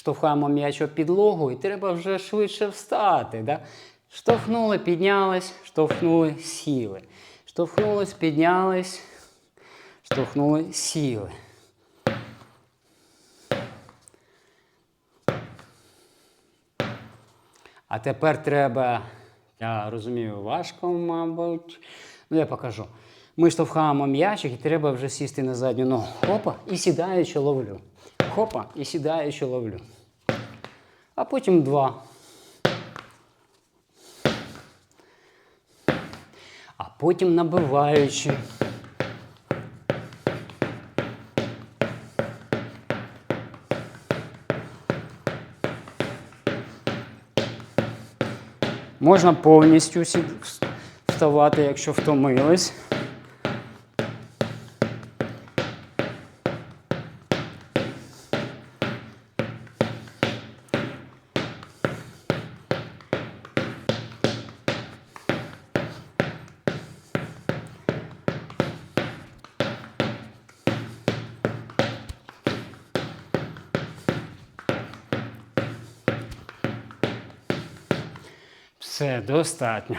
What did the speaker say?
Штовхаємо м'яч об підлогу і треба вже швидше встати. Да? Штовхнули, піднялись, штовхнули, сіли. Штовхнулись, піднялись, штовхнули, сіли. А тепер треба, я розумію, важко, мабуть. Ну, я покажу. Ми штовхаємо м'ячик і треба вже сісти на задню ногу. Хопа, і сідаючи ловлю. Хопа, і сідаючи ловлю. А потім два. А потім набиваючи. Можна повністю вставати, якщо втомились. Все достатньо.